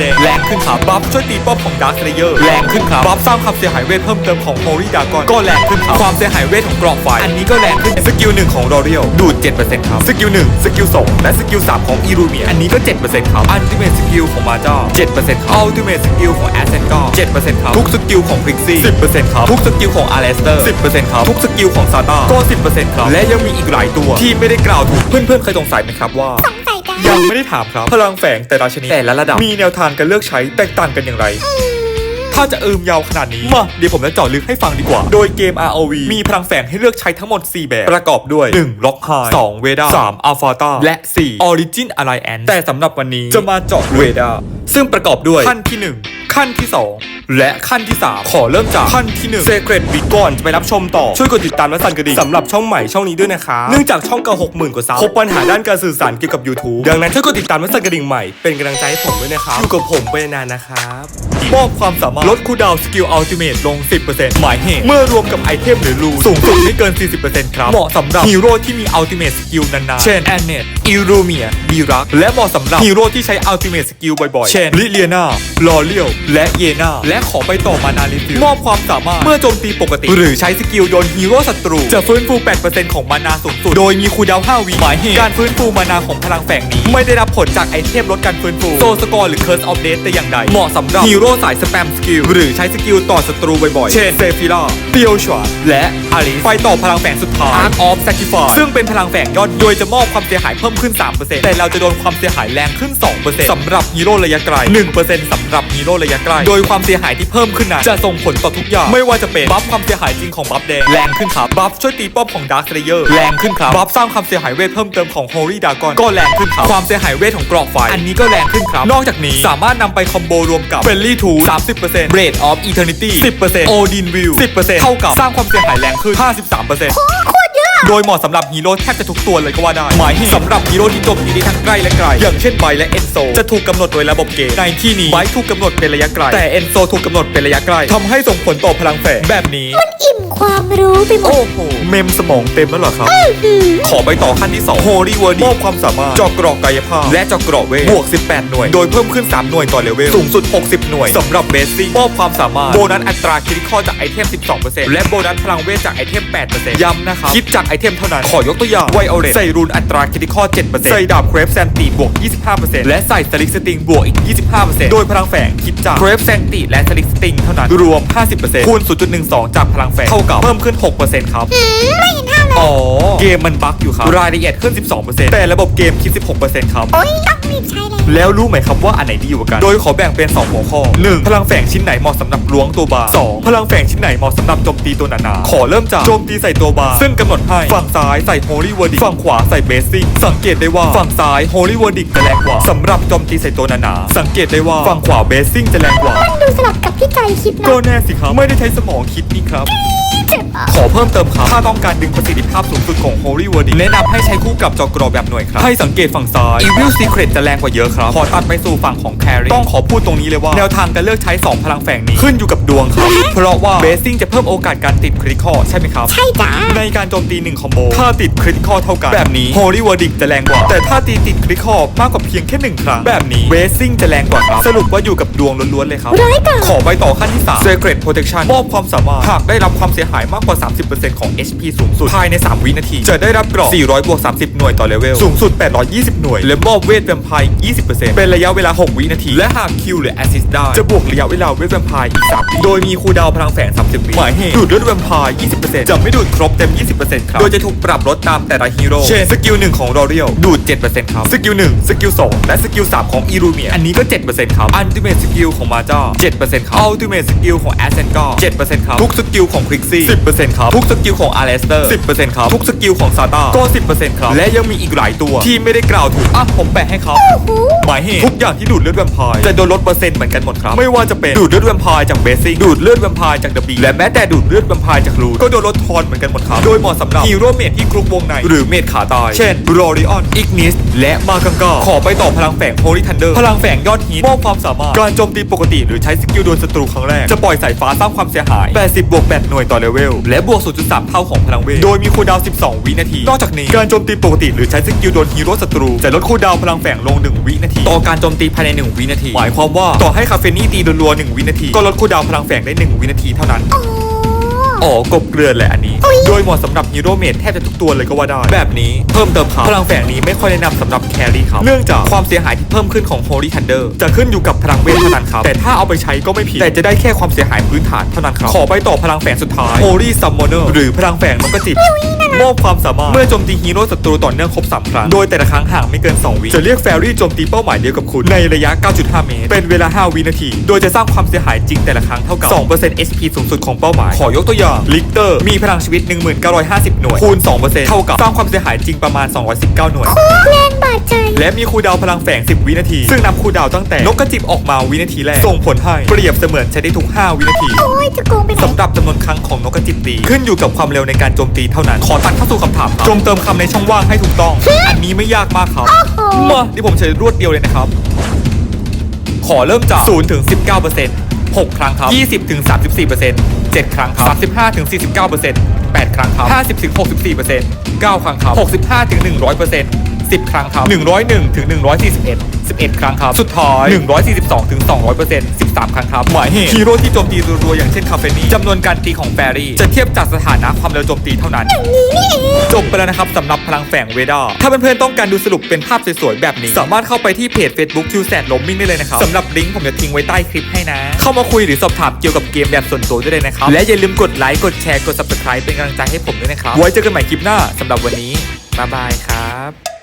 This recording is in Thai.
แดงแรงขึ้นครับบัฟช่วยตีป้อมของดาร์คเลเยอร์แรงขึ้นครับบัฟสร้างความเสียหายเวทเพิ่มเติมของโฮลี่ดากอนก็แรงขึ้นครับความเสียหายเวทของกรอบไฟอันนี้ก็แรงขึ้นสกิลหนึ่งของรอเรียลดูด 7%ครับสกิลหนึ่งสกิลสองและสกิลสามของอีรูเมียอันนี้ก็ 7%ครับอัลติเมทสกิลของมาจ้า7%ครับอัลติเมทสกิลของแอสเซนก็7%ครับทุกสกิลของพริกซี่10%ครับทุกสกิลของอาร์เลสเตอร์10%ครับทุกสกิลของซาตาก็10%ครับและยังมีอีกหลายตัวที่ไม่ได้กล่าวถูกเพื่อนๆเคยสงสัยไหมครับว่า ยจ้ายังไม่ได้ถามครับ พลังแฝงแต่ละชนิดแต่ละระดับมีแนวทางการเลือกใช้แตกต่างกันอย่างไรถ้าจะเอิมยาวขนาดนี้ มา เดี๋ยวผมจะเจาะลึกให้ฟังดีกว่า โดยเกม ROV มีพลังแฝงให้เลือกใช้ทั้งหมด 4 แบบ ประกอบด้วย 1. ล็อกไฮ2เวดา3อัลฟาตาและ 4 Origin Alliance แต่สำหรับวันนี้จะมาเจาะเวดาซึ่งประกอบด้วยขั้นที่ 1 ขั้นที่ 2 และขั้นที่ 3 ขอเริ่มจากขั้นที่1 Secret b e ก่อนจะไปรับชมต่อ ช่วยกดติดตามและสั่นกระดิ่งสำหรับช่องใหม่ช่องนี้ด้วยนะคะเนื่องจากช่องเก่า60,000กว่าซับพบปัญหาด้านการสื่อสารเกี่ยวกับ YouTube ดังนั้นช่วยกดติดตามและสั่นกระดิ่งใหม่เป็นกำลังใจให้ผมด้วยนะครับอยู่กับผมไปนานนะครับ มอบความสามารถลดคูลดาวน์สกิลอัลติเมทลง 10%หมายเหตุเมื่อรวมกับไอเทมหรือรูนสูงสุดไม่เกิน 40%ครับ เหมาะสำหรับฮีโร่ที่มีอัลติเมทสกิลนานๆ เช่นแอนเนตอิรูเมียบีรัก และเหมาะสำหรับฮีโร่ที่ใช้อัลติเมทสกิลบ่อยๆ เช่นลิเลียนาลอเลียว และเยนาและขอไปต่อมานาลิฟิลมอบความสามารถเมื่อโจมตีปกติ หรือใช้สกิลโดนฮีโร่ศัตรู จะฟื้นฟู 8%ของมานาสูงสุด โดยมีคูลดาวน์5วิหมายเหตุการฟื้นฟูมานาของพลังแฝงนี้ ไม่ได้รับผลจากไอเทมลดการฟื้นฟูโซสกอร์หรือ Curse of Death แต่อย่างใดเหมาะสำหรับฮีโร่สายสแปมสกิล หรือใช้สกิลต่อศัตรูบ่อยๆ เช่นเซฟิล่าเปียวชวาและอาริสไปต่อพลังแฝงสุดท้าย Arc of Sacrifice ซึ่งเป็นพลังแฝงยอดโดยจะมอบความเสียหายเพิ่มขึ้น 3%แต่เราจะโดนความเสียหายแรงขึ้น 2%สำหรับฮีโร่ระยะไกล 1%สำหรับฮีโร่ระยะใกล้โดยความเสียหายที่เพิ่มขึ้นนั้นจะส่งผลต่อทุกอย่าง ไม่ว่าจะเป็นบัฟความเสียหายจริงของบัฟแดงแรงขึ้นครับบัฟช่วยตีป้อมของดาร์คเลเยอร์แรงขึ้นครับบัฟสร้างความเสียหายเวทเพิ่มเติมของโฮลี่ดากอนก็แรงขึ้นครับความเสียหายเวทของกรอกไฟอันนี้ก็แรงขึ้นครับนอกจากนี้สามารถนำไปคอมโบรวมกับเฟรนลี่ทู30% Blade of Eternity 10% Odin View 10%เท่ากับสร้างความเสียหายแรงขึ้น53%โคตรเยอะ โดยเหมาะสำหรับฮีโร่แทบจะทุกตัวเลยก็ว่าได้ หมายเหตุสำหรับฮีโร่ที่โจมตีได้ทั้งใกล้และไกล อย่างเช่นไบและเอนโซจะถูกกำหนดโดยระบบเกมในที่นี้ไบถูกกำหนดเป็นระยะไกล แต่เอนโซถูกกำหนดเป็นระยะไกลทำให้ส่งผลต่อพลังแฝงแบบนี้อิ่มความรู้ไปหมด โอ้โห เมมสมองเต็มแล้วเหรอครับ ขอไปต่อขั้นที่2 Holy Word มอบความสามารถเจอกรอกกายภาพ และเจอกรอกเวทบวก 18 หน่วย โดยเพิ่มขึ้น 3 หน่วยต่อเลเวลสูงสุด 60 หน่วยสำหรับเบสซิ่งมอบความสามารถโบนัสอัตราคริติคอลจากไอเทม 12%และโบนัสพลังเวทจากไอเทม 8%ย้ำนะครับคิดจากไอเทมเท่านั้น ขอยกตัวอย่างไวโอเลตใส่รูนอัตราคริติคอล7%ใส่ดาบเครฟแซนตีบวก 25%และใส่สลิกสติงบวกอีก 25%โดยพลังแฝงคิดจากเครฟแซนตีและสลิกสติงเท่านั้นรวม 50%คูณ 0.12 จากพลังแฝงเท่ากับเพิ่มขึ้น 6%ครับไม่เห็นเท่าเลยอ๋อเกมมันบั๊กอยู่ครับรายละเอียดขึ้น 12%แต่ระบบเกมคิด 16%ครับโอ๊ยต้องรีบใช้เลยแล้วรู้ไหมครับว่าอันไหนดีกว่ากัน โดยขอแบ่งเป็น 2 หัวข้อ 1. พลังแฝงชิ้นไหนเหมาะสำหรับล้วงตัวบาร์ 2. พลังแฝงชิ้นไหนเหมาะสำหรับโจมตีตัวหนาๆขอเริ่มจากโจมตีใส่ตัวบาร์ซึ่งกำหนดให้ฝั่งซ้ายใส่ Holy w o r d i ฝั่งขวาใส่ Basic สังเกตได้ว่าฝั่งซ้าย Holy w o r d i จะแรงกว่าสำหรับโจมตีใส่ตัวหนาๆสังเกตได้ว่าฝั่งขวา Basic จะแรงกว่ามันดูสลับกับที่ใจคิดก็เนาะแน่สิครับไม่ได้ใช้สมองคิดนี่ครับ เจ็บอะขอเพิ่มเติมครับ ถ้าต้องการดึงประสิทธิภาพสูงสุดของ Holy w o r d i แนะนำให้ใช้คู่กับจอกรอแบบหน่วยครับ ให้สังเกตฝั่งซ้าย Evil Secret จะแรงกว่าเยอะครับ ขอตัดไปสู่ฝั่งของ Carry ต้องขอพูดตรงนี้เลยว่า แนวทางการเลือกใช้ 2 พลังแฝงนี้ขึ้นอยู่กับดวงครับ เพราะว่า Basing จะเพิ่มโอกาสการติดคริติคอใช่ไหมครับ ใช่จ้าในการโจมตี1คอมโบ ถ้าติดคริติคอเท่ากันแบบนี้ Holy w o r d i จะแรงกว่า แต่ถ้าตีติดคริติคอมากกว่าเพียงแค่หนึ่งครั้งแบบนี้ Basing จะแรงกว่าครับสรุปว่าอยู่กับดวงล้วนๆเลยครับร้อยกว่าขอไปต่อขั้นที่3 Secret Protection มอบความสามารถหากได้รับความเสียหายมากกว่า 30% 10%ของ HP สูงสุด ภายใน 3 วินาที จะได้รับกรอบ 400 บวก 30 หน่วยต่อเลเวล สูงสุด 820 หน่วย และมอบเวทแวมไพร์20%เป็นระยะเวลา 6 วินาที และหากคิวหรือ Assist ได้ จะบวกระยะเวลาเวทแวมไพร์อีก3วิโดยมีคูดาวพลังแฝง30 วิหมายเหตุดูดเลือดแวมไพร์20%จะไม่ดูดครบเต็ม 20%ครับ โดยจะถูกปรับลดตามแต่ละฮีโร่เช่นสกิล1ของรอเรียลดูด 7%ครับ สกิล1สกิล2และสกิล3ของอีรูเมียอันนี้ก็ 7%ครับอันติเมทสกิลของมาจ้า7%ครับอัลติเมทสกิลของแอสเซนก็7%ครับทุกสกิลของคริกซี่10%ครับทุกสกิลของอาร์เลสเตอร์ 10%ครับ ทุกสกิลของซาตาก็ 10%ครับ และยังมีอีกหลายตัวที่ไม่ได้กล่าวถูกอะผมแปะให้ครับหมายเหตุทุกอย่างที่ดูดเลือดแวมไพร์จะโดนลดเปอร์เซ็นต์เหมือนกันหมดครับ ไม่ว่าจะเป็นดูดเลือดแวมไพร์จากเบสิกดูดเลือดแวมไพร์จากเดบีและแม้แต่ดูดเลือดแวมไพร์จากรูนก็โดนลดทอนเหมือนกันหมดครับโดยเหมาะสำหรับฮีฮีโร่เมดที่กรุ๊ปวงในหรือเมดขาตาย เช่นรอริออนอิกนิสและมากังกาขอไปต่อพลังแฝงโฮลิทันเดอร์พลังแฝงยอดฮีทมอบความสามารถการโจมตีปกติหรือใช้สกิลโดนศัตรูครั้งแรกจะปล่อยสายฟ้าสร้างความเสียหาย 80บวก8หน่วยต่อเลเวลและบวก0.3 เท่าของพลังเวท โดยมีคูลดาวน์ 12 วินาที นอกจากนี้ การโจมตีปกติหรือใช้สกิลโดนฮีโร่ศัตรู จะลดคูลดาวน์พลังแฝงลง 1 วินาที ต่อการโจมตีภายใน 1 วินาที หมายความว่าต่อให้คาเฟนี่ตีรัวๆ1วินาที ก็ลดคูลดาวน์พลังแฝงได้ 1 วินาทีเท่านั้นโอ้อ๋อกบเกลือนแหละอันนี้ โดยเหมาะสำหรับฮีโร่เมดแทบจะทุกตัวเลยก็ว่าได้ แบบนี้เพิ่มเติมครับพลังแฝงนี้ไม่ค่อยแนะนำสำหรับแครี่ครับเนื่องจากความเสียหายที่เพิ่มขึ้นของ Holy Thunder จะขึ้นอยู่กับพลังเวทเท่านั้นครับ แต่ถ้าเอาไปใช้ก็ไม่ผิด แต่จะได้แค่ความเสียหายพื้นฐานเท่านั้นครับ ขอไปต่อพลังแฝงสุดท้าย Holy Summoner หรือพลังแฝงนกกระจิบ มอบความสามารถเมื่อโจมตีฮีโร่ศัตรูต่อเนื่องครบ3ครั้ง โดยแต่ละครั้งห่างไม่เกิน 2 วิ จะเรียกแฟรี่โจมตีเป้าหมายเดียวกับคุณในระยะ 9.5 เมตร เป็นเวลา 5 วินาที โดยจะสร้างความเสียหายจริงแต่ละครั้งเท่ากับ2% SP สูงสุดของเป้าหมาย ขอยกตัวอย่าง ลิกเตอร์ มีพลังชีวิต 1950 หน่วย คูณ 2%เท่ากับสร้างความเสียหายจริงประมาณ 219 หน่วยแรงบาดใจ และมีคูลดาวน์พลังแฝง 10 วินาที ซึ่งนับคูลดาวน์ตั้งแต่นกกระจิบออกมาวินาทีแรก ส่งผลให้เปรียบเสมือนใช้ได้ทุก 5 วินาทีโอ้ยจะโกงไปไหนสำหรับจำนวนครั้งของนกกระจิบตี ขึ้นอยู่กับความเร็วในการโจมตีเท่านั้น ขอตัดเข้าสู่คำถามครับจงเติมคำในช่องว่างให้ถูกต้อง อันนี้ไม่ยากมากครับโอ้โหมาที่ผมใช้รวดเดียวเลยนะครับ ขอเริ่มจาก0ถึง19เปอร์เซ็นต์6ครั้งครับ 20ถึง34เปอร์เซ็นต์7ครั้งครับ 35ถึง49เปอร์เซ็นต์8ครั้งครับ 50ถึง64เปอร์เซ็นต์9ครั้งครับ 65ถึง100เปอร์เซ็นต์ 10 ครั้งครับ 101 ถึง 141 11 ครั้งครับ สุดท้าย 142 ถึง 200เปอร์เซ็นต์13 ครั้งครับ หมายเหตุฮีโร่ที่โจมตีรัวๆ อย่างเช่นคาเฟนี่จำนวนการตีของแฟรี่ จะเทียบจากสถานะความเร็วโจมตีเท่านั้นนี่นี่เองจบไปแล้วนะครับสำหรับพลังแฝงเวดาถ้าเพื่อนๆต้องการดูสรุปเป็นภาพสวยๆ แบบนี้ สามารถเข้าไปที่เพจ Facebook คิวแซดลมมิ่งได้เลยนะครับสำหรับลิงก์ผมจะทิ้งไว้ใต้คลิปให้นะ เข้ามาคุยหรือสอบถามเกี่ยวกับเกมแบบส่วนตัวได้เลยนะครับและอย่าลืมกดไลค์กดแชร์กด Subscribe เป็นกำลังใจให้ผมด้วยนะครับไว้เจอกันใหม่คลิปหน้าสำหรับวันนี้บ๊ายบายครับ